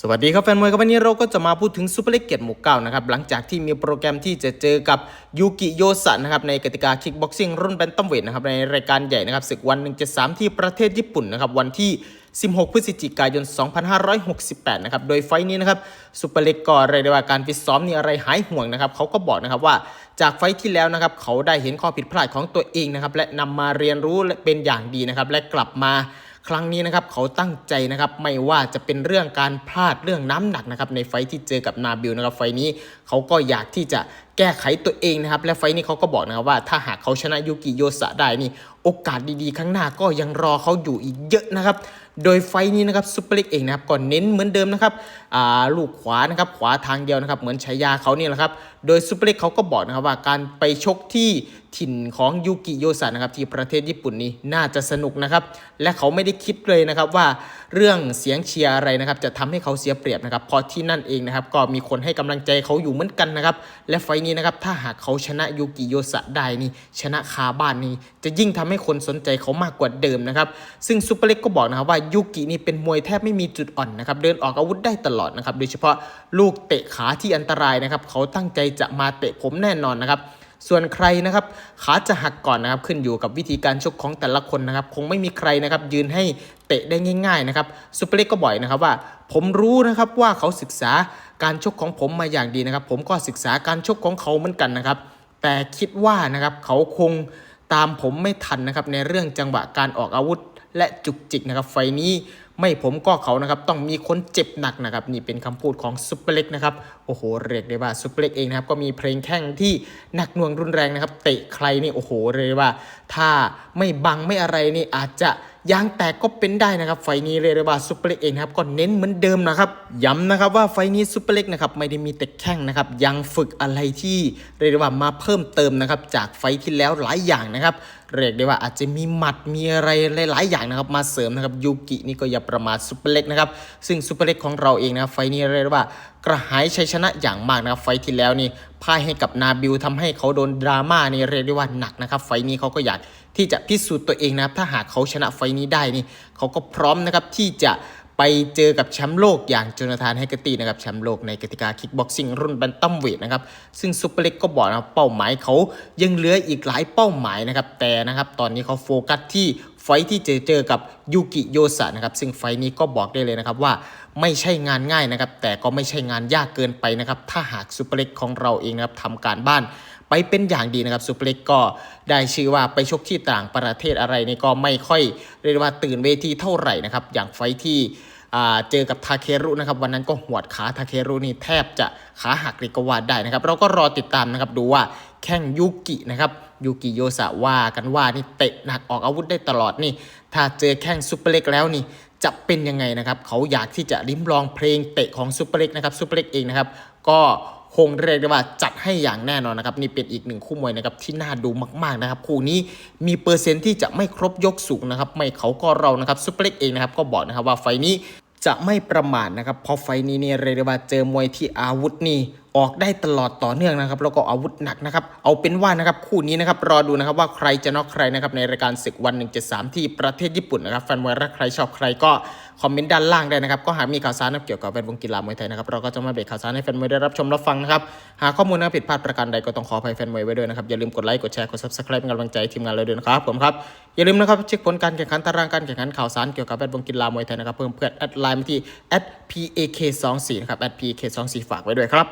สวัสดีครับแฟนมวยครับวันนี้เราก็จะมาพูดถึงซูเปอร์เล็กเกตหมู่เก้านะครับหลังจากที่มีโปรแกรมที่จะเจอกับยูกิโยสะนะครับในกติกาคิกบ็อกซิ่งรุ่นแบนตัมเวทนะครับในรายการใหญ่นะครับศึกวัน 173 ที่ประเทศญี่ปุ่นนะครับวันที่ 16 พฤศจิกายน 2568 นะครับ โดยไฟล์นี้นะครับซูเปอร์เล็กก็เรียกได้ว่าการฟิตซ้อมนี่อะไรหายห่วงนะครับเขาก็บอกนะครับว่าจากไฟที่แล้วนะครับเขาได้เห็นข้อผิดพลาดของตัวเองนะครับและนำมาเรียนรู้และเป็นอย่างดีนะครับและกลับมา ครั้งนี้นะครับเขาตั้งใจนะครับไม่ว่าจะเป็นเรื่องการพลาดเรื่องน้ำหนักนะครับในไฟที่เจอกับนาบิลนะครับไฟนี้เขาก็อยากที่จะแก้ไขตัวเองนะครับและไฟนี้เขาก็บอกนะครับว่าถ้าหากเขาชนะยูกิโยสะได้นี่โอกาสดีๆ ข้างหน้าก็ยังรอเขาอยู่อีกเยอะนะครับโดยไฟนี้นะครับซุปเปอร์เล็กเองนะครับก็เน้นเหมือนเดิมนะครับอ่าลูกขวานะครับขวาทางเดียวนะครับเหมือนฉายาเขาเนี่ยแหละครับโดยซุปเปอร์เล็กเขาก็บอกนะครับว่าการไปชกที่ถิ่นของยูกิโยสะนะครับที่ประเทศญี่ปุ่นนี้น่าจะสนุกนะครับและเขาไม่ได้คิดเลยนะครับว่าเรื่องเสียงเชียร์อะไรนะครับจะทำให้เขาเสียเปรียบนะครับพราะที่นั่นเองนะครับก็มีคนให้กำลังใจเขาอยู่เหมือนกันนะครับและไฟนี้นะครับถ้าหากเขาชนะยูกิโยสะได้นี่ชนะคาบ้านนี่จะยิ่งทำให้คนสนใจเขามากกว่าเดิมนะครับซึ่งซุปเปอร์เล็กก็บอกนะครับว่ายูกินี่เป็นมวยแทบไม่มีจุดอ่อนนะครับเดินออกอาวุธได้ตลอดนะครับโดยเฉพาะลูกเตะขาที่อันตรายนะครับเขาตั้งใจจะมาเตะผมแน่นอนนะครับส่วนใครนะครับขาจะหักก่อนนะครับขึ้นอยู่กับวิธีการชกของแต่ละคนนะครับ คงไม่มีใครนะครับยืนให้เตะได้ง่าย ๆนะครับซูเปอร์เล็กก็บ่อยนะครับว่า ผมรู้นะครับว่าเขาศึกษาการชกของผมมาอย่างดีนะครับ ผมก็ศึกษาการชกของเขาเหมือนกันนะครับ แต่คิดว่านะครับเขาคงตามผมไม่ทันนะครับในเรื่องจังหวะการออกอาวุธ และจุกจิกนะครับไฟนี้ไม่ผมก็เขานะครับต้องมีคนเจ็บหนักนะครับนี่เป็นคำพูดของซุปเปอร์เล็กนะครับโอ้โหเรียกได้ว่าซุปเปอร์เล็กเองนะครับก็มีเพลงแข้งที่หนักหน่วงรุนแรงนะครับเตะใครนี่โอ้โหเรียกว่า ถ้าไม่บังไม่อะไรนี่อาจจะ ยางแตกก็เป็นได้นะครับ ไฟนี้เรียกได้ว่าซุปเปอร์เล็กเองครับก็เน้นเหมือนเดิมนะครับ ย้ำนะครับว่าไฟนี้ซุปเปอร์เล็กนะครับไม่ได้มีแต่แข้งนะครับยังฝึกอะไรที่เรียกได้ว่ามาเพิ่มเติมนะครับจากไฟที่แล้วหลายอย่างนะครับเรียกได้ว่าอาจจะมีหมัดมีอะไรหลายๆอย่างนะครับมาเสริมนะครับยูกินี่ก็อย่าประมาทซุปเปอร์เล็กนะครับซึ่งซุปเปอร์เล็กของเราเองนะครับไฟนี้เรียกว่ากระหายชัยชนะอย่างมากนะครับไฟที่แล้วนี่พ่ายให้กับนาบิลทำให้เขาโดนดราม่านี่เรียกได้ว่าหนักนะครับไฟนี้เขาก็อยาก ที่จะพิสูจน์ตัวเองนะครับถ้าหากเขาชนะไฟนี้ได้นี่เขาก็พร้อมนะครับที่จะไปเจอกับแชมป์โลกอย่างโจนาธานไฮกตีนะครับแชมป์โลกในกติกาคิกบ็อกซิ่งรุ่นแบนตัมเวทนะครับซึ่งซุปเปอร์เล็กก็บอกนะเป้าหมายเขายังเหลืออีกหลายเป้าหมายนะครับแต่นะครับตอนนี้เขาโฟกัสที่ไฟที่จะเจอกับยูกิโยสะนะครับซึ่งไฟนี้ก็บอกได้เลยนะครับว่าไม่ใช่งานง่ายนะครับแต่ก็ไม่ใช่งานยากเกินไปนะครับถ้าหากซุปเปอร์เล็กของเราเองนะครับทำการบ้าน ไปเป็นอย่างดีนะครับซูเปอร์เล็กก็ได้ชื่อว่าไปชกที่ต่างประเทศอะไรนี่ก็ไม่ค่อยเรียกว่าตื่นเวทีเท่าไหร่นะครับอย่างไฟที่เจอกับทาเครุนะครับวันนั้นก็หวดขาทาเครุนี่แทบจะขาหักเลยก็ว่าได้นะครับ เราก็รอติดตามนะครับดูว่าแข้งยูกินะครับยูกิโยสะว่ากันว่านี่เตะหนักออกอาวุธได้ตลอดนี่ ถ้าเจอแข้งซูเปอร์เล็กแล้วนี่จะเป็นยังไงนะครับ เขาอยากที่จะลิ้มลองเพลงเตะของซูเปอร์เล็กนะครับซูเปอร์เล็กเองนะครับก็ คงเรียกได้ว่าจัดให้อย่างแน่นอนนะครับนี่เป็นอีกหนึ่งคู่มวยนะครับที่น่าดูมากๆนะครับคู่นี้มีเปอร์เซ็นต์ที่จะไม่ครบยกสูงนะครับไม่เขาก็เรานะครับซุปเปอร์เล็กเองนะครับก็บอกนะครับว่าไฟนี้จะไม่ประมาทนะครับเพราะไฟนี้เนี่ยเรียกได้ว่าเจอมวยที่อาวุธนี่ ออกได้ตลอดต่อเนื่องนะครับแล้วก็อาวุธหนักนะครับเอาเป็นว่านะครับคู่นี้นะครับรอดูนะครับว่าใครจะน็อกใครนะครับในรายการศึกวัน 173 ที่ประเทศญี่ปุ่นนะครับแฟนมวยรักใครชอบใครก็คอมเมนต์ด้านล่างได้นะครับก็หากมีข่าวสารเกี่ยวกับแวดวงกีฬามวยไทยนะครับเราก็จะมาเบรกข่าวสารให้แฟนมวยได้รับชมรับฟังนะครับหากข้อมูลนะผิดพลาดประการใดก็ต้องขออภัยแฟนมวยไว้ด้วยนะครับอย่าลืมกดไลค์กดแชร์กด subscribe เป็นกำลังใจทีมงานเราด้วยนะครับผมครับอย่าลืมนะครับเช็คผลการแข่งขันตารางการแข่งขันข่าวสารเกี่ยวกับแวดวงกีฬามวยไทยนะครับเพิ่มเพื่อนแอดไลน์มาที่ @pak24 นะครับ @pak24 ฝากไว้ด้วยครับ